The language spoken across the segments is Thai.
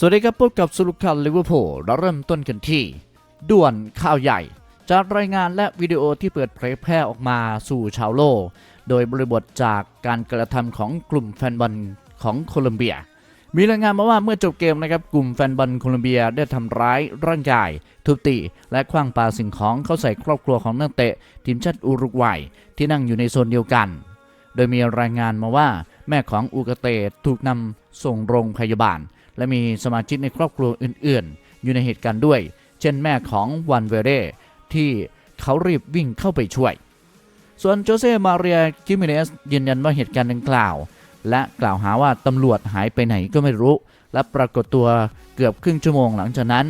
สวัสดีครับพบกับสรุปข่าวลิเวอร์พูลเราเริ่มต้นกันที่ ด่วนข่าวใหญ่จากรายงานและวิดีโอที่เปิดเผยแพร่ออกมาสู่ชาวโลก โดยบริบทจากการกระทำของกลุ่มแฟนบอลของโคลอมเบีย มีรายงานมาว่าเมื่อจบเกมนะครับกลุ่มแฟนบอลโคลอมเบียได้ทำร้ายร่างกาย ทุบตีและคว้างปาสิ่งของเข้าใส่ครอบครัวของนักเตะ ทีมชาติอุรุกวัยที่นั่งอยู่ในโซนเดียวกัน โดยมีรายงานมาว่า แม่ของอูกเตถูกนำส่งโรงพยาบาล และมีสมาชิกในครอบครัวอื่นๆ อยู่ในเหตุการณ์ด้วย เช่นแม่ของวันเวเร่ที่เขารีบวิ่งเข้าไปช่วย ส่วนโจเซมาเรียกิมิเนสยืนยันว่าเหตุการณ์ดังกล่าว และกล่าวหาว่าตำรวจหายไปไหนก็ไม่รู้ และปรากฏตัวเกือบครึ่งชั่วโมงหลังจากนั้น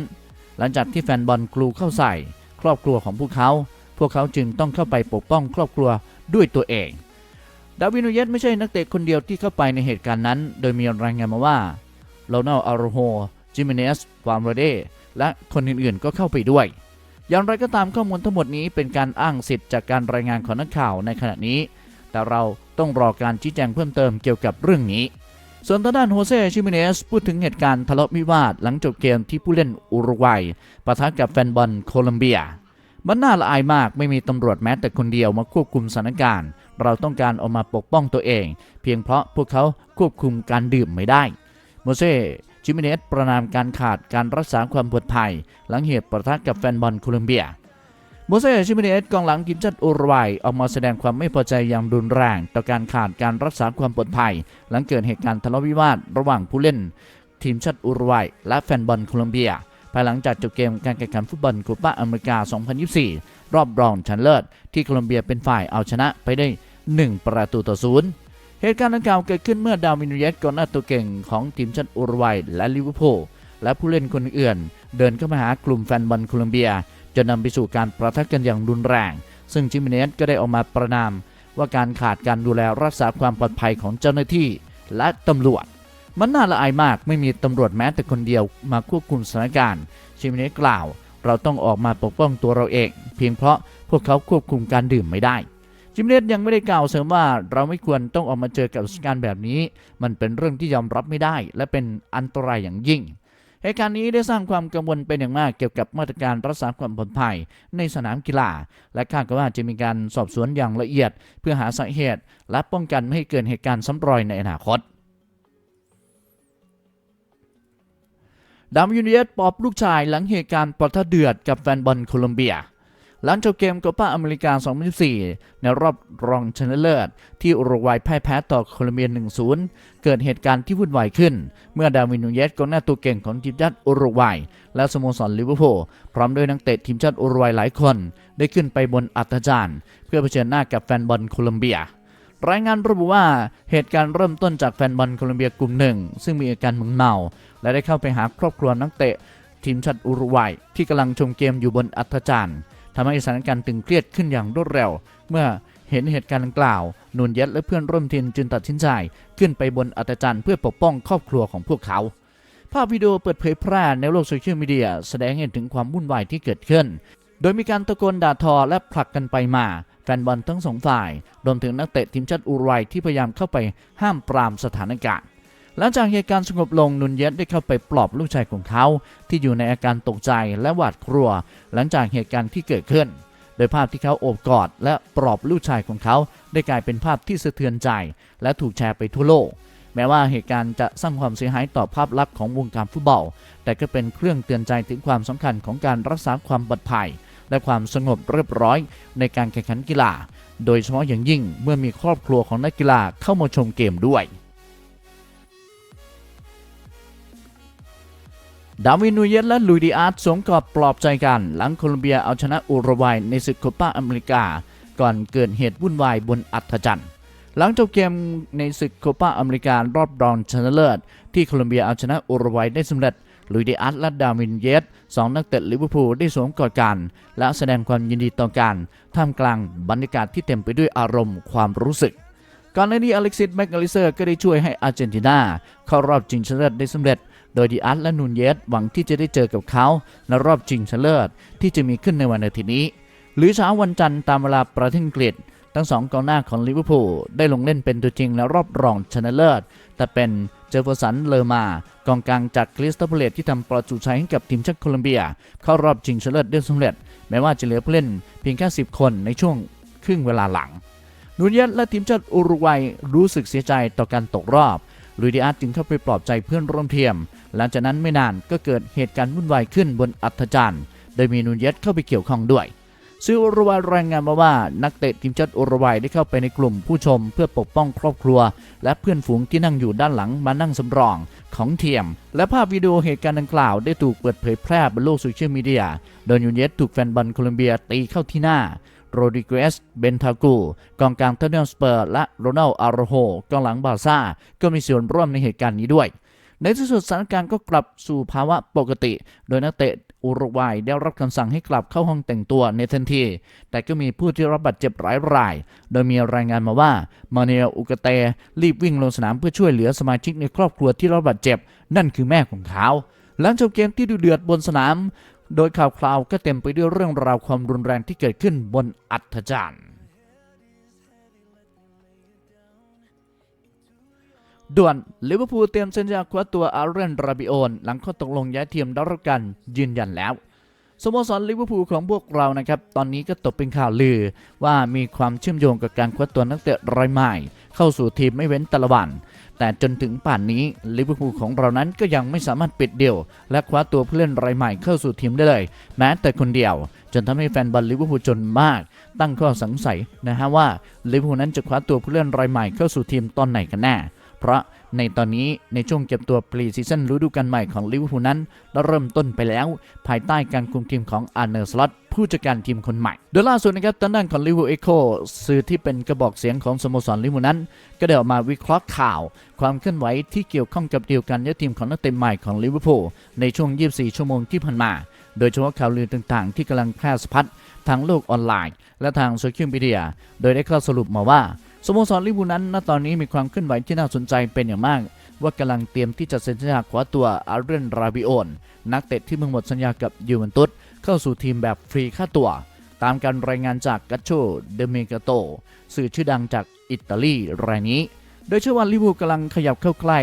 หลังจากที่แฟนบอลกลูเข้าใส่ ครอบครัวของพวกเขา พวกเขาจึงต้องเข้าไปปกป้องครอบครัวด้วยตัวเองดาวินูเยสไม่ใช่นักเตะคนเดียวที่เข้าไปในเหตุการณ์นั้น โดยมีรายงานมาว่า โรนัลอาโรโฮจิมิเนสวามโรเดและคนอื่นๆก็เข้าไปด้วย อย่างไรก็ตามข้อมูลทั้งหมดนี้เป็นการอ้างสิทธิ์จากการรายงานของนักข่าวในขณะนี้ แต่เราต้องรอการชี้แจงเพิ่มเติมเกี่ยวกับเรื่องนี้ ส่วนทางด้านโฮเซ่ชิมิเนสพูดถึงเหตุการณ์ทะเลาะวิวาทหลังจบเกมที่ผู้เล่นอุรุกวัยปะทะกับแฟนบอลโคลอมเบียมันน่าละอายมากไม่มีตำรวจแม้แต่คนเดียวมาควบคุมสถานการณ์ เราต้องการออกมาปกป้องตัวเอง เพียงเพราะพวกเขาควบคุมการดื่มไม่ได้ โมเซ่จิมิเนสประนามการขาดการรักษาความปลอดภัย หลังเหตุประทะกับแฟนบอลโคลอมเบียโมเซ่ชิมิเนสกองหลังทีมชาติอุรุกวัยออกมาแสดงความไม่พอใจอย่างรุนแรง ต่อการขาดการรักษาความปลอดภัย หลังเกิดเหตุการณ์ทะเลาะวิวาทระหว่างผู้เล่น ทีมชาติอุรุกวัยและแฟนบอลโคลอมเบีย ภายหลังจากจบเกมการแข่งขันฟุตบอลโคปาอเมริกา 2024 รอบรองชนะเลิศที่โคลอมเบียเป็นฝ่ายเอาชนะไปได้ 1 ประตูต่อศูนย์ เหตุการณ์ดังกล่าวเกิดขึ้นเมื่อดาวินนูเยสกองหน้าตัวเก่งของทีมชาติอุรุกวัยและลิเวอร์พูลและผู้เล่นคนอื่น เดินเข้ามาหากลุ่มแฟนบอลโคลอมเบีย จนนำไปสู่การประทะกันอย่างรุนแรง ซึ่งจิมิเนสก็ได้ออกมาประนาม ว่าการขาดการดูแลรักษาความปลอดภัยของเจ้าหน้าที่ และตำรวจ มันน่าละอายมากไม่มีตำรวจแม้แต่คนเดียวมาควบคุมสถานการณ์จิมิเนสกล่าว เราต้องออกมาปกป้องตัวเราเอง เพียงเพราะพวกเขาควบคุมการดื่มไม่ได้ จิมเนสยังไม่ได้กล่าวเสริมว่าเราไม่ควรต้องออกมาเจอกับสถานการณ์แบบนี้ มันเป็นเรื่องที่ยอมรับไม่ได้ และเป็นอันตรายอย่างยิ่งเหตุการณ์นี้ได้สร้างความกังวลเป็นอย่างมากเกี่ยวกับมาตรการรักษาความปลอดภัยในสนามกีฬา และคาดว่าจะมีการสอบสวนอย่างละเอียด เพื่อหาสาเหตุ และป้องกันไม่ให้เกิดเหตุการณ์ซ้ำรอยในอนาคตดามยูเนียสปอบลูกชายหลังเหตุการณ์ปะทะเดือดกับแฟนบอลโคลอมเบีย หลังจบเกมโคปาอเมริกา 2024 ในรอบรองชนะเลิศ ที่อุรุกวัยพ่ายแพ้ต่อโคลอมเบีย 1-0 เกิดเหตุการณ์ที่วุ่นวายขึ้น เมื่อดาวินนูเยสกองหน้าตัวเก่งของทีมชาติอุรุกวัย และสโมสรลิเวอร์พูลพร้อมด้วยนักเตะทีมชาติอุรุกวัยหลายคน ได้ขึ้นไปบนอัฐจารย์ เพื่อเผชิญหน้ากับแฟนบอลโคลอมเบียรายงานระบุว่าเหตุการณ์เริ่มต้นจากแฟนบอลโคลอมเบียกลุ่มหนึ่ง ซึ่งมีอาการมึนเมา และได้เข้าไปหาครอบครัวนักเตะ ทีมชาติอุรุกวัยที่กำลังชมเกมอยู่บนอัฐจารย์ ทำให้สถานการณ์ตึงเครียดขึ้นอย่างรวดเร็ว เมื่อเห็นเหตุการณ์ดังกล่าวนูนเย็ดและเพื่อนร่วมทีมจึงตัดสินใจขึ้นไปบนอัฐจารย์เพื่อปกป้องครอบครัวของพวกเขา ภาพวิดีโอเปิดเผยแพร่ในโลกโซเชียลมีเดียแสดงให้เห็นถึงความวุ่นวายที่เกิดขึ้น โดยมีการตะโกนด่าทอและผลักกันไปมาแฟนบอลทั้งสองฝ่าย รวมถึงนักเตะทีมชาติอุรุกวัยที่พยายามเข้าไปห้ามปรามสถานการณ์ หลังจากเหตุการณ์สงบลงนุนเย็ดได้เข้าไปปลอบลูกชายของเขา ที่อยู่ในอาการตกใจและหวาดกลัว หลังจากเหตุการณ์ที่เกิดขึ้น โดยภาพที่เขาโอบกอด และปลอบลูกชายของเขา ได้กลายเป็นภาพที่สะเทือนใจ และถูกแชร์ไปทั่วโลก แม้ว่าเหตุการณ์จะสร้างความเสียหายต่อภาพลักษณ์ของวงการฟุตบอล แต่ก็เป็นเครื่องเตือนใจถึงความสำคัญของการรักษาความปลอดภัย และความสงบเรียบร้อย ในการแข่งขันกีฬา โดยเฉพาะอย่างยิ่งเมื่อมีครอบครัวของนักกีฬาเข้ามาชมเกมด้วย ดาวินูเยสและลุยดิอาร์ตสวมกอดปลอบใจกัน หลังโคลอมเบียเอาชนะอุรุกวัยในศึกโคปาอเมริกา ก่อนเกิดเหตุวุ่นวายบนอัฐจันทร์หลังจบเกมในศึกโคปาอเมริการอบรองชนะเลิศ ที่โคลอมเบียเอาชนะอุรุกวัยได้สำเร็จลุยดิอาร์ตและดาวินเยสสองนักเตะลิเวอร์พูลได้สวมกอดกัน และแสดงความยินดีต่อกันท่ามกลางบรรยากาศที่เต็มไปด้วยอารมณ์ความรู้สึกก่อนหน้านี้อเล็กซิสแมกอลิเซอร์ก็ได้ช่วยให้อาร์เจนตินาเข้ารอบชิงชนะเลิศได้สำเร็จ ดยดิอาร์ตและนูนเยสหวังที่จะได้เจอกับเขาในรอบชิงชนะเลิศที่จะมีขึ้นในวันอาทิตย์นี้ หรือเช้าวันจันทร์ตามเวลาประเทศอังกฤษทั้งสองกองหน้าของลิเวอร์พูลได้ลงเล่นเป็นตัวจริงและรอบรองชนะเลิศ แต่เป็นเจอร์ฟอร์สัน เลอร์มากองกลางจากคริสตัลเพเลตที่ทำประตูชัยให้กับทีมชาติโคลอมเบีย เข้ารอบชิงชนะเลิศได้สำเร็จ แม้ว่าจะเหลือผู้เล่นเพียงแค่ 10 คนในช่วงครึ่งเวลาหลังนูนเยสและทีมชาติอุรุกวัยรู้สึกเสียใจต่อการตกรอบลุยดิอาจึงเข้าไปปลอบใจเพื่อนร่วมทีม หลังจากนั้นไม่นานก็เกิดเหตุการณ์วุ่นวายขึ้นบนอัธจันทร์โดยมีนูนเยสเข้าไปเกี่ยวข้องด้วยซึ่งอุรุกวัยรายงานมาว่านักเตะทีมชาติอุรุกวัยได้เข้าไปในกลุ่มผู้ชมเพื่อปกป้องครอบครัว และเพื่อนฝูงที่นั่งอยู่ด้านหลังมานั่งสำรองของเทียม และภาพวิดีโอเหตุการณ์ดังกล่าวได้ถูกเปิดเผยแพร่บนโลกโซเชียลมีเดีย โดยนูนเยสถูกแฟนบอลโคลอมเบียตีเข้าที่หน้าโรดิเกส เบนทากูกองกลางเทนเนลสเปอร์ และโรนัลอาโรโฮกองหลังบาร์ซ่าก็มีส่วนร่วมในเหตุการณ์นี้ด้วย ในที่สุดสถานการณ์ก็กลับสู่ภาวะปกติ โดยนักเตะอุรุกวัยได้รับคำสั่งให้กลับเข้าห้องแต่งตัวในทันที แต่ก็มีผู้ที่รับบาดเจ็บหลายราย โดยมีรายงานมาว่า มาเนลอุกเตรีบวิ่งลงสนามเพื่อช่วยเหลือสมาชิกในครอบครัวที่รับบาดเจ็บ นั่นคือแม่ของเขา หลังจบเกมที่ดุเดือดบนสนาม โดยข่าวคราวก็เต็มไปด้วยเรื่องราวความรุนแรงที่เกิดขึ้นบนอัฐจันทร์ ด่วนลิเวอร์พูลเตรียมสัญญาคว้าตัวอาร์เรนราบิโอนหลังข้อตกลงย้ายทีมได้รับการยืนยันแล้วสโมสรลิเวอร์พูลของพวกเรานะครับตอนนี้ก็ตกเป็นข่าวลือ ว่ามีความเชื่อมโยงกับการคว้าตัวนักเตะรายใหม่ เข้าสู่ทีมไม่เว้นแต่ละวัน แต่จนถึงป่านนี้ลิเวอร์พูลของเรานั้นก็ยังไม่สามารถปิดเดี่ยว และคว้าตัวผู้เล่นรายใหม่เข้าสู่ทีมได้เลย แม้แต่คนเดียว จนทำให้แฟนบอลลิเวอร์พูลจนมาก ตั้งข้อสงสัยนะฮะว่าลิเวอร์พูลนั้นจะคว้าตัวผู้เล่นรายใหม่เข้าสู่ทีมตอนไหนกันแน่ เพราะในตอนนี้ในช่วงเก็บตัวปรีซีซั่นฤดูกาลใหม่ของลิเวอร์พูลนั้นได้เริ่มต้นไปแล้ว ภายใต้การคุมทีมของอาร์เนอร์สล็อตผู้จัดการทีมคนใหม่ โดยล่าสุดนะครับทางด้านของลิเวอร์เอโคสื่อที่เป็นกระบอกเสียงของสโมสรลิเวอร์พูลนั้น ก็ได้ออกมาวิเคราะห์ข่าว ความเคลื่อนไหวที่เกี่ยวข้องกับเดีลการย้ายทีมของนักเตะใหม่ของลิเวอร์พูลในช่วง 24 ชั่วโมงที่ผ่านมา โดยเฉพาะข่าวลือต่างๆ ที่กำลังแพร่สะพัดทางโลกออนไลน์ และทางโซเชียลมีเดีย โดยได้ข้อสรุปมาว่า สโมสรลิเวอร์พูลนั้นณตอนนี้มีความเคลื่อนไหวที่น่าสนใจเป็นอย่างมาก ว่ากำลังเตรียมที่จะเซ็นสัญญาคว้าตัวอาร์เรนราบิโอนนักเตะที่เพิ่งหมดสัญญากับยูเวนตุสเข้าสู่ทีมแบบฟรีค่าตัว ตามการรายงานจากกัชโชเดเมกาโตสื่อชื่อดังจากอิตาลีรายนี้ โดยเชื่อว่าลิเวอร์พูลกำลังขยับเข้าใกล้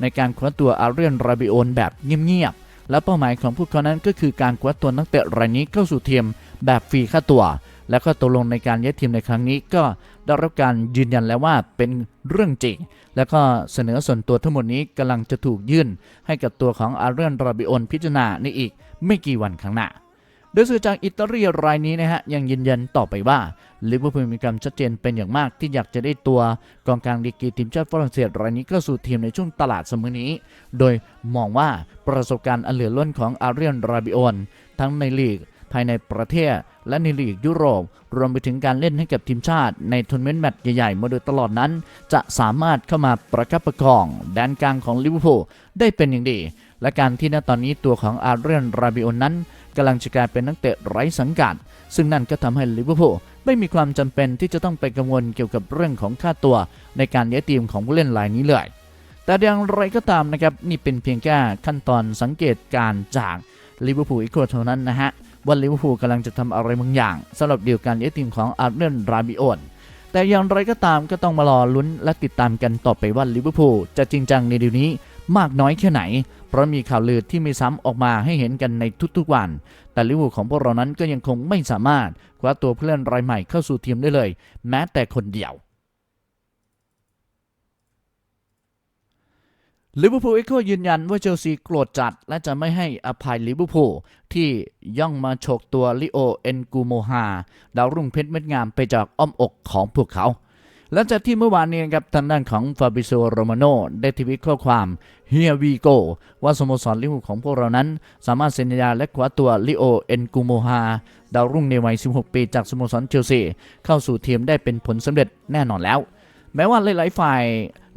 ในการคว้าตัวอาร์เรนราบิโอนแบบเงียบๆและเป้าหมายของพวกเขานั้นก็คือการคว้าตัวนักเตะรายนี้เข้าสู่ทีมแบบฟรีค่าตัวและก็ตกลงในการย้ายทีมในครั้งนี้ก็ ได้รับการยืนยันแล้วว่าเป็นเรื่องจริง แล้วก็เสนอส่วนตัวทั้งหมดนี้กำลังจะถูกยื่น ให้กับตัวของอาร์เรนราบิโอนพิจารณาในอีกไม่กี่วันข้างหน้าโดยสื่อจากอิตาลีรายนี้นะฮะยังยืนยันต่อไปว่าลิเวอร์พูลมีความชัดเจนเป็นอย่างมากที่อยากจะได้ตัวกองกลางดีกีทีมชาติฝรั่งเศสรายนี้เข้าสู่ทีมในช่วงตลาดเสมอนี้ โดยมองว่าประสบการณ์อันเหลือล้นของอาร์เรนราบิโอนทั้งในลีก ภายในประเทศ และในลีกยุโรป รวมไปถึงการเล่นให้กับทีมชาติ ในทัวร์นาเมนต์แมตช์ใหญ่ๆ มาโดยตลอดนั้น จะสามารถเข้ามาประคับประคองแดนกลางของลิเวอร์พูลได้เป็นอย่างดี และการที่ณตอนนี้ตัวของอาร์เรนราบิโอนนั้นกำลังจะกลายเป็นนักเตะไร้สังกัด ซึ่งนั่นก็ทำให้ลิเวอร์พูลไม่มีความจำเป็นที่จะต้องไปกังวลเกี่ยวกับเรื่องของค่าตัว ในการย้ายทีมของผู้เล่นรายนี้เลย แต่อย่างไรก็ตามนะครับนี่เป็นเพียงแค่ขั้นตอนสังเกตการณ์จากลิเวอร์พูลอีกคนเท่านั้นนะฮะ ว่าลิเวอร์พูลกำลังจะทำอะไรบางอย่างสำหรับดีลการย้ายทีมของอาร์เรนราบิโอนแต่อย่างไรก็ตามก็ต้องมารอลุ้นและติดตามกันต่อไปว่าลิเวอร์พูลจะจริงจังในเดีลนี้มากน้อยแค่ไหน เพราะมีข่าวลือที่ไมีซ้ำออกมาให้เห็นกันในทุกๆวัน แต่ลิเวอร์พูลของพวกเรานั้นก็ยังคงไม่สามารถคว้าตัวผู้เล่นรายใหม่เข้าสู่ทีมได้เลย แม้แต่คนเดียว ลิเวอร์พูลเอ็กโคยืนยันว่าเชลซีโกรธจัด และจะไม่ให้อภัยลิเวอร์พูลที่ย่องมาฉกตัวลิโอเอ็นกูโมฮาดาวรุ่งเพชรเม็ดงามไปจากอ้อมอกของพวกเขาหลังจากที่เมื่อวานนี้ครับทางด้านของฟาบิโซโรมาโนได้ทวิตข้อความ Here we go ว่าสโมสรลิเวอร์พูลของพวกเรานั้น สามารถเซ็นสัญญาและคว้าตัวลิโอเอ็นกูโมฮาดาวรุ่งในวัย 16 ปีจากสโมสรเชลซีเข้าสู่ทีมได้เป็นผลสำเร็จแน่นอนแล้ว แม้ว่าหลายๆฝ่าย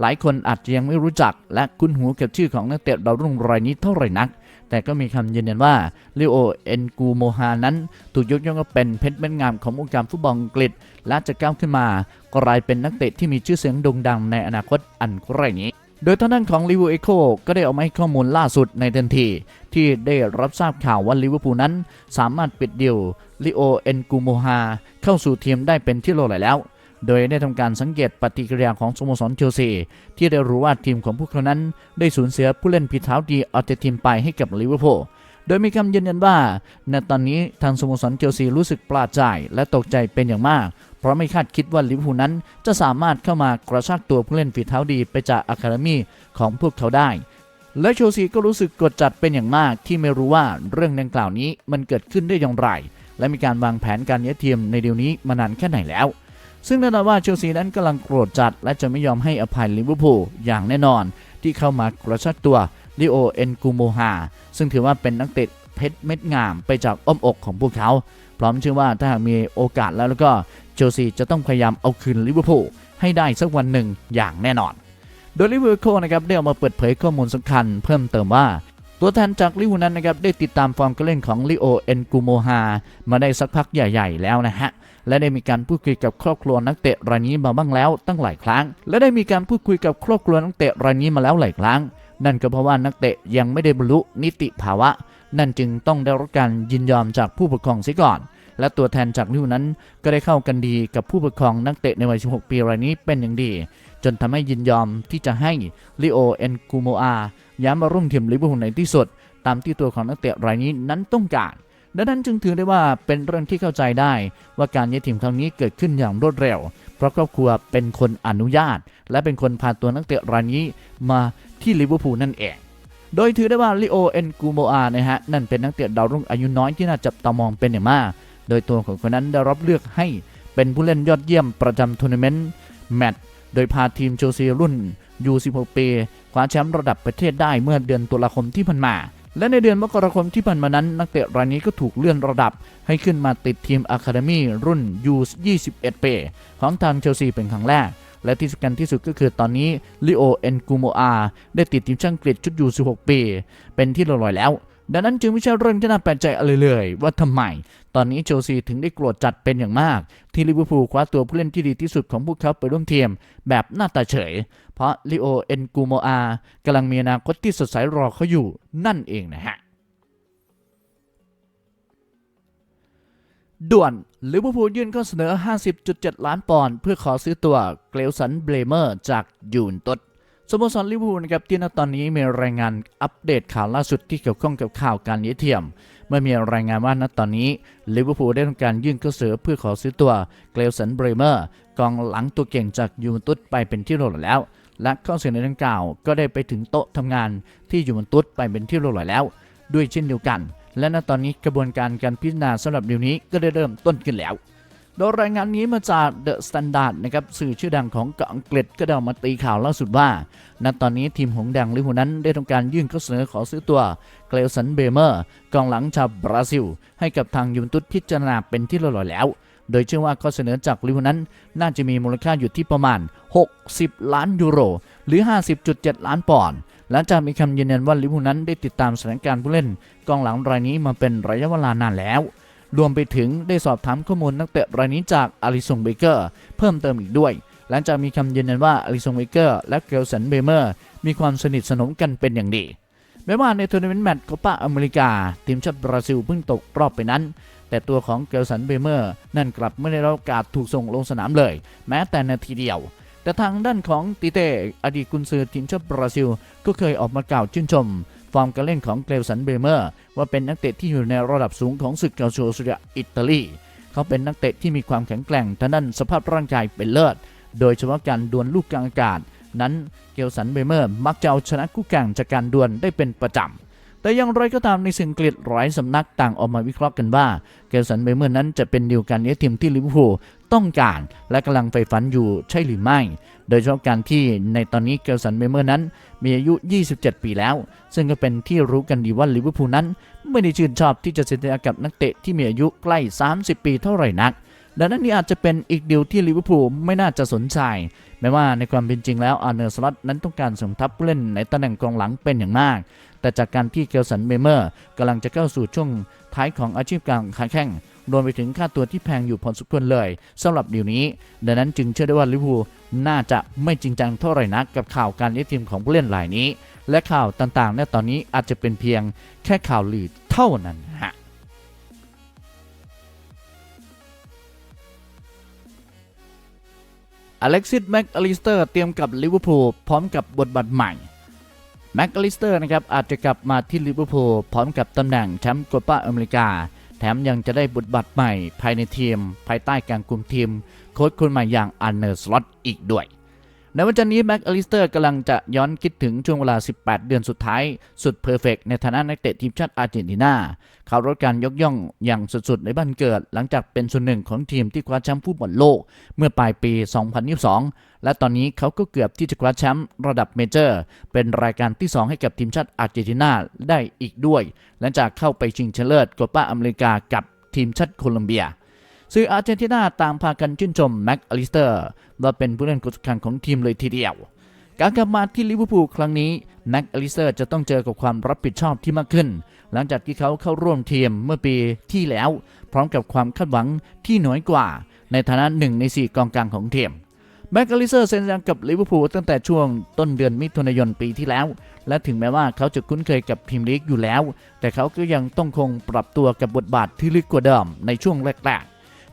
หลายคนอาจจะยังไม่รู้จักและคุ้นหูกับชื่อของนักเตะดาวรุ่งรายนี้เท่าไหร่นัก แต่ก็มีคำยืนยันว่าลิโอเอ็นกูโมฮานั้น ถูกยกย่องว่าเป็นเพชรเม็ดงามของวงการฟุตบอลอังกฤษ และจะก้าวขึ้นมากลายเป็นนักเตะที่มีชื่อเสียงโด่งดังในอนาคตอันใกล้นี้โดยทางด้านของลิเวอร์พูลเอโคก็ได้ออกมาให้ข้อมูลล่าสุดในทันที ที่ได้รับทราบข่าวว่าลิเวอร์พูลนั้น สามารถปิดดีลลิโอเอ็นกูโมฮาเข้าสู่ทีมได้เป็นที่โลไหลแล้ว โดยได้ทำการสังเกตปฏิกิริยาของสโมสรเชลซีที่ได้รู้ว่าทีมของพวกเขานั้น ได้สูญเสียผู้เล่นผิดเท้าดีออกจากทีมไปให้กับลิเวอร์พูลโดยมีคำยืนยันว่า ในตอนนี้ทางสโมสรเชลซีรู้สึกปลาดใจและตกใจเป็นอย่างมาก เพราะไม่คาดคิดว่าลิเวอร์พูลนั้นจะสามารถเข้ามากระชากตัวผู้เล่นฝีเท้าดีไปจากอะคาเดมีของพวกเขาได้ และเชลซีก็รู้สึกกดจัดเป็นอย่างมากที่ไม่รู้ว่าเรื่องดังกล่าวนี้มันเกิดขึ้นได้อย่างไร และมีการวางแผนการย้ายทีมในเดี๋ยวนี้มานานแค่ไหนแล้ว ซึ่งแน่นอนว่าเชลซีนั้นกำลังโกรธจัด และจะไม่ยอมให้อภัยลิเวอร์พูลอย่างแน่นอน ที่เข้ามากระชากตัวลิโอเอ็นกูโมฮาซึ่งถือว่าเป็นนักเตะเพชรเม็ดงามไปจากอ้อมอกของพวกเขา พร้อมเชื่อว่าถ้าหากมีโอกาสแล้วแล้วก็เชลซีจะต้องพยายามเอาคืนลิเวอร์พูลให้ได้สักวันหนึ่งอย่างแน่นอน โดยลิเวอร์พูลนะครับได้ออกมาเปิดเผยข้อมูลสำคัญ เพิ่มเติมว่า ตัวแทนจากลิเวอร์นั้นนะครับได้ติดตามฟอร์มการเล่นของลิโอเอนกูโมฮามาได้สักพักใหญ่ ๆ แล้วนะฮะและได้มีการพูดคุยกับครอบครัวนักเตะรายนี้มาบ้างแล้วตั้งหลายครั้ง และได้มีการพูดคุยกับครอบครัวนักเตะรายนี้มาแล้วหลายครั้ง นั่นก็เพราะว่านักเตะยังไม่ได้บรรลุนิติภาวะ นั่นจึงต้องได้รับการยินยอมจากผู้ปกครองเสียก่อน และตัวแทนจากลิเวอร์พูลนั้นก็ได้เข้ากันดีกับผู้ปกครองนักเตะในวัย 16 ปีรายนี้เป็นอย่างดี จนทำให้ยินยอมที่จะให้ลิโอเอนกูโมอา ย้ายมาร่วมทีมลิเวอร์พูลในที่สุด ตามที่ตัวของนักเตะรายนี้นั้นต้องการดังนั้นจึงถือได้ว่าเป็นเรื่องที่เข้าใจได้ ว่าการย้ายทีมครั้งนี้เกิดขึ้นอย่างรวดเร็ว เพราะครอบครัวเป็นคนอนุญาต และเป็นคนพาตัวนักเตะรายนี้มาที่ลิเวอร์พูลนั่นเอง โดยถือได้ว่าลิโอเอ็นกูโมอานะฮะนั่นเป็นนักเตะดาวรุ่งอายุน้อยที่น่าจับตามองเป็นอย่างมาก โดยตัวของคนนั้นได้รับเลือกให้เป็นผู้เล่นยอดเยี่ยมประจำทัวร์นาเมนต์แมตช์โดยพาทีมเชลซีรุ่น U16 ปี คว้าแชมป์ระดับประเทศได้เมื่อเดือนตุลาคมที่ผ่านมา และในเดือนมกราคมที่ผ่านมานั้น นักเตะรายนี้ก็ถูกเลื่อนระดับ ให้ขึ้นมาติดทีมอะคาเดมีรุ่น U21 ปีของทางเชลซีเป็นครั้งแรกและที่สำคัญที่สุดก็คือตอนนี้ลิโอเอ็นกูโมอาได้ติดทีมช่างกฤษชุด U16 ปี เป็นที่เรียบร้อยแล้ว ดังนั้นจึงไม่ใช่เรื่องที่น่าแปลกใจอะไรเลย ว่าทำไม ตอนนี้เชลซีถึงได้โกรธจัดเป็นอย่างมาก ที่ลิเวอร์พูลคว้าตัวผู้เล่นที่ดีที่สุดของพวกเขาไปร่วมทีมแบบหน้าตาเฉย เพราะลิโอเอ็นกูโมอากำลังมีอนาคตที่สดใสรอเขาอยู่นั่นเองนะฮะด่วนลิเวอร์พูลยื่นข้อเสนอ 50.7 ล้านปอนด์เพื่อขอซื้อตัวเกลสันเบลเมอร์จากยูนตุส สโมสรลิเวอร์พูลนะครับที่ณตอนนี้มีรายงานอัปเดตข่าวล่าสุดที่เกี่ยวข้องกับข่าวการย้ายทียม เมื่อมีรายงานว่าณตอนนี้ลิเวอร์พูลได้ทำการยื่นข้อเสนอเพื่อขอซื้อตัวเกลสันเบรเมอร์กองหลังตัวเก่งจากยูเวนตุสไปเป็นที่เรียบร้อยแล้ว และข้อเสนอดังกล่าวก็ได้ไปถึงโต๊ะทำงานที่ยูเวนตุสไปเป็นที่เรียบร้อยแล้ว ด้วยเช่นเดียวกัน และณตอนนี้กระบวนการการพิจารณาสำหรับเดี๋ยวนี้ก็ได้เริ่มต้นขึ้นแล้ว โดยรายงานนี้มาจาก The Standard นะครับสื่อชื่อดังของเกาะอังกฤษก็ได้มาตีข่าวล่าสุดว่า ณตอนนี้ทีมหงแดงลิเวอร์พูลนั้นได้ทำการยื่นข้อเสนอขอซื้อตัวเกลสันเบเมอร์กองหลังชาวบราซิล ให้กับทางยูเวนตุสพิจารณาเป็นที่เรียบร้อยแล้ว โดยเชื่อว่าข้อเสนอจากลิเวอร์พูลนั้น น่าจะมีมูลค่าอยู่ที่ประมาณ 60 ล้านยูโร หรือ 50.7 ล้านปอนด์และจะมีคำยืนยันว่าลิเวอร์พูลนั้นได้ติดตามสถานการณ์ผู้เล่น กองหลังรายนี้มาเป็นระยะเวลานานแล้ว รวมไปถึงได้สอบถามข้อมูลนักเตะรายนี้จากอาริซงเบเกอร์เพิ่มเติมอีกด้วย หลังจากมีคำยืนยันว่าอาริซงเบเกอร์และเกลสันเบเมอร์มีความสนิทสนมกันเป็นอย่างดีแม้ว่าในทัวร์นาเมนต์แมตช์โคปาอเมริกา ทีมชาติบราซิลเพิ่งตกรอบไปนั้น แต่ตัวของเกลสันเบเมอร์ นั่นกลับไม่ได้รับกาสถูกส่งลงสนามเลย แม้แต่นาทีเดียว แต่ทางด้านของติเตอดีตกุนซือทีมชาติบราซิล ก็เคยออกมากล่าวชื่นชม ฟอร์มการเล่นของเกลสันเบเมอร์ ว่าเป็นนักเตะที่อยู่ในระดับสูงของศึกเกาโชสุดอิตาลี เขาเป็นนักเตะที่มีความแข็งแกร่งทางด้านสภาพร่างกายเป็นเลิศ โดยเฉพาะการดวลลูกกลางอากาศ นั้นเกลสันเบเมอร์ มักจะเอาชนะคู่แข่งจากการดวลได้เป็นประจำแต่อย่างไรก็ตามในสิ่งกฤษหลายสำนักต่างออกมาวิเคราะห์กันว่า เกลสันเบเมอร์นั้นจะเป็นดีลการเลี้ยทีมที่ลิเวอร์พูลต้องการและกำลังใฝ่ฝันอยู่ใช่หรือไม่ โดยเฉพาะการที่ในตอนนี้เกลสันเบเมอร์นั้น มีอายุ 27 ปีแล้ว ซึ่งก็เป็นที่รู้กันดีว่าลิเวอร์พูลนั้น ไม่ได้ชื่นชอบที่จะเซ็นสัญญากับนักเตะที่มีอายุใกล้ 30 ปีเท่าไหร่นักดังนั้นนี่อาจจะเป็นอีกเดีลที่ลิเวอร์พูลไม่น่าจะสนใจ แม้ว่าในความเป็นจริงแล้วอาร์เนอร์สล็อตนั้นต้องการสมทัพผู้เล่นในตำแหน่งกองหลังเป็นอย่างมาก แต่จากการที่เกลสันเบเมอร์กำลังจะเข้าสู่ช่วงท้ายของอาชีพการค้าแข่ง รวมไปถึงค่าตัวที่แพงอยู่พอสมควรเลยสำหรับดีลนี้ ดังนั้นจึงเชื่อได้ว่าลิเวอร์พูลน่าจะไม่จริงจังเท่าไหร่นักกับข่าวการเลี้ยงทีมของผู้เล่นรายนี้ และข่าวต่างๆในตอนนี้อาจจะเป็นเพียงแค่ข่าวลือเท่านั้นฮะอเล็กซิสแม็กอลิสเตอร์เตรียมกับลิเวอร์พูลพร้อมกับบทบาทใหม่แม็กอลิสเตอร์นะครับอาจจะกลับมาที่ลิเวอร์พูลพร้อมกับตำแหน่งแชมป์โคปาอเมริกา แถมยังจะได้บุตรบัตรใหม่ภายในทีม ภายใต้การคุมทีม โค้ชคนใหม่อย่างอันเนอร์สล็อตอีกด้วย ในวันจันทร์นี้แม็กอลิสเตอร์กำลังจะย้อนคิดถึงช่วงเวลา 18 เดือนสุดท้าย สุดเพอร์เฟกในฐานะนักเตะทีมชาติอาร์เจนตินาเขารับการยกย่องอย่างสุดๆในบ้านเกิด หลังจากเป็นส่วนหนึ่งของทีมที่คว้าแชมป์ฟุตบอลโลก เมื่อปลายปี 2022 และตอนนี้เขาก็เกือบที่จะคว้าแชมป์ระดับเมเจอร์ เป็นรายการที่ 2 ให้กับทีมชาติอาร์เจนตินาได้อีกด้วย หลังจากเข้าไปชิงชนะเลิศโคปาอเมริกากับทีมชาติโคลอมเบีย สื่ออาร์เจนตินาต่างพากันชื่นชมแม็กอลิสเตอร์ว่าเป็นผู้เล่นคนสำคัญของทีมเลยทีเดียว การกลับมาที่ลิเวอร์พูลครั้งนี้แม็กอลิสเตอร์จะต้องเจอกับความรับผิดชอบที่มากขึ้น หลังจากที่เขาเข้าร่วมทีมเมื่อปีที่แล้ว พร้อมกับความคาดหวังที่น้อยกว่า ในฐานะหนึ่งใน 4 กองกลางของทีมแม็กอลิสเตอร์เซ็นสัญญากับลิเวอร์พูลตั้งแต่ช่วงต้นเดือนมิถุนายนปีที่แล้ว และถึงแม้ว่าเขาจะคุ้นเคยกับพรีมลีกอยู่แล้ว แต่เขาก็ยังต้องคงปรับตัวกับบทบาทที่ลึกกว่าเดิมในช่วงแรก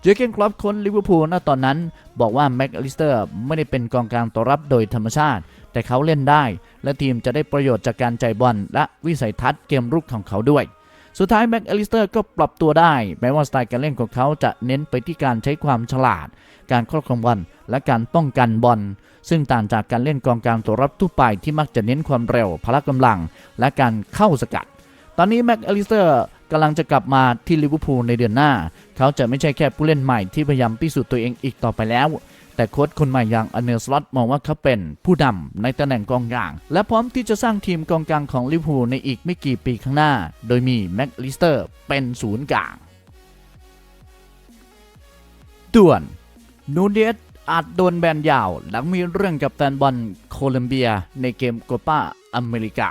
เจอเกนคลับคนลิเวอร์พูลณตอนนั้น บอกว่าแม็กอลิสเตอร์ไม่ได้เป็นกองกลางตัวรับโดยธรรมชาติ แต่เขาเล่นได้ และทีมจะได้ประโยชน์จากการใจบอลและวิสัยทัศน์เกมรุกของเขาด้วย สุดท้ายแม็กอลิสเตอร์ก็ปรับตัวได้ แม้ว่าสไตล์การเล่นของเขาจะเน้นไปที่การใช้ความฉลาด การครอบครองบอลและการป้องกันบอลซึ่งต่างจากการเล่นกองกลางตัวรับทั่วไปที่มักจะเน้นความเร็วพละกำลัง และการเข้าสกัด ตอนนี้แม็กอลิสเตอร์ กำลังจะกลับมาที่ลิเวอร์พูลในเดือนหน้า เขาจะไม่ใช่แค่ผู้เล่นใหม่ที่พยายามพิสูจน์ตัวเองอีกต่อไปแล้ว แต่โค้ชคนใหม่อย่างอเนลสล็อตมองว่าเขาเป็นผู้นำในตำแหน่งกองกลาง และพร้อมที่จะสร้างทีมกองกลางของลิเวอร์พูลในอีกไม่กี่ปีข้างหน้า โดยมีแม็กลิสเตอร์เป็นศูนย์กลางด่วนนูเดสอาจโดนแบนยาว หลังมีเรื่องกับแฟนบอลโคลัมเบียในเกมโคปาอเมริกา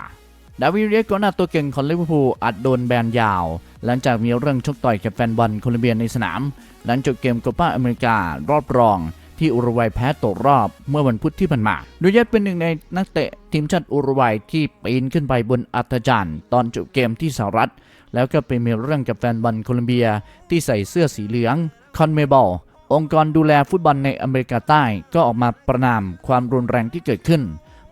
ดาวิดเรียกองหน้าตัวเก่งของลิเวอร์พูลอาจโดนแบนยาว หลังจากมีเรื่องชกต่อยกับแฟนบอลโคลอมเบียในสนาม หลังจบเกมโคปาอเมริการอบรองที่อุรุกวัยแพ้ตกรอบเมื่อวันพุธที่ผ่านมาโดยยัดเป็นหนึ่งในนักเตะทีมชาติอุรุกวัยที่ปีนขึ้นไปบนอัตจันทร์ตอนจบเกมที่สหรัฐ แล้วก็ไปมีเรื่องกับแฟนบอลโคลอมเบียที่ใส่เสื้อสีเหลืองคอนเมบอลองค์กรดูแลฟุตบอลในอเมริกาใต้ก็ออกมาประนามความรุนแรงที่เกิดขึ้น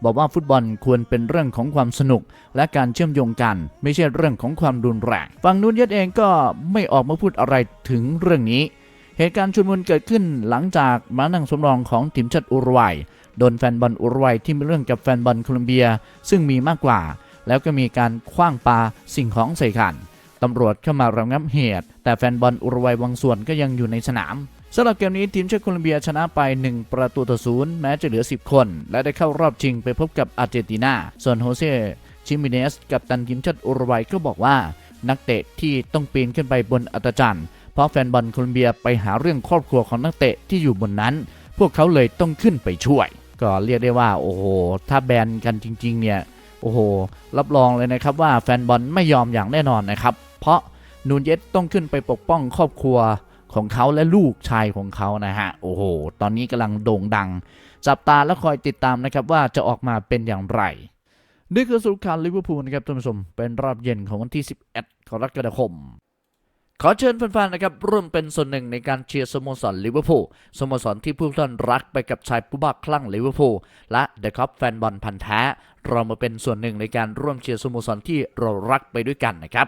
บอกว่าฟุตบอลควรเป็นเรื่องของความสนุก และการเชื่อมโยงกัน ไม่ใช่เรื่องของความรุนแรงฝั่งนูนเยสเองก็ไม่ออกมาพูดอะไรถึงเรื่องนี้ เหตุการณ์ชุลมุนเกิดขึ้นหลังจากมานั่งสำรองของทีมชาติอุรุกวัยโดนแฟนบอลอุรุกวัยที่มีเรื่องกับแฟนบอลโคลอมเบียซึ่งมีมากกว่า แล้วก็มีการคว้างปาสิ่งของใส่กันตำรวจเข้ามาระงับเหตุ แต่แฟนบอลอุรุกวัยบางส่วนก็ยังอยู่ในสนาม สำหรับเกมนี้ทีมชาติโคลอมเบียชนะไป 1 ประตูต่อศูนย์แม้จะเหลือ 10 คน และได้เข้ารอบชิงไปพบกับอาร์เจนตินา ส่วนโฮเซชิมิเนสกับตันทีมชาติอุรุกวัยก็บอกว่า นักเตะที่ต้องปีนขึ้นไปบนอัตจันทร์เพราะแฟนบอลโคลอมเบียไปหาเรื่องครอบครัวของนักเตะที่อยู่บนนั้น พวกเขาเลยต้องขึ้นไปช่วย ก็เรียกได้ว่าโอ้โหถ้าแบนกันจริง ๆ เนี่ยโอ้โห รับรองเลยนะครับว่าแฟนบอลไม่ยอมอย่างแน่นอนนะครับ เพราะนูนเยสต้องขึ้นไปปกป้องครอบครัว ของเขาและลูกชายของเขานะฮะ โอ้โห ตอนนี้กำลังโด่งดัง จับตาและคอยติดตามนะครับว่าจะออกมาเป็นอย่างไร นี่คือสรุปข่าวลิเวอร์พูลนะครับท่านผู้ชมเป็นรอบเย็นของวันที่ 11กรกฎาคมขอเชิญแฟนๆ นะครับร่วมเป็นส่วนหนึ่งในการเชียร์สโมสรลิเวอร์พูลสโมสรที่ผู้ท่านรักไปกับชายผู้บ้าคลั่งลิเวอร์พูลและเดอะคัพแฟนบอลพันธ์แท้ เรามาเป็นส่วนหนึ่งในการร่วมเชียร์สโมสรที่เรารักไปด้วยกันนะครับ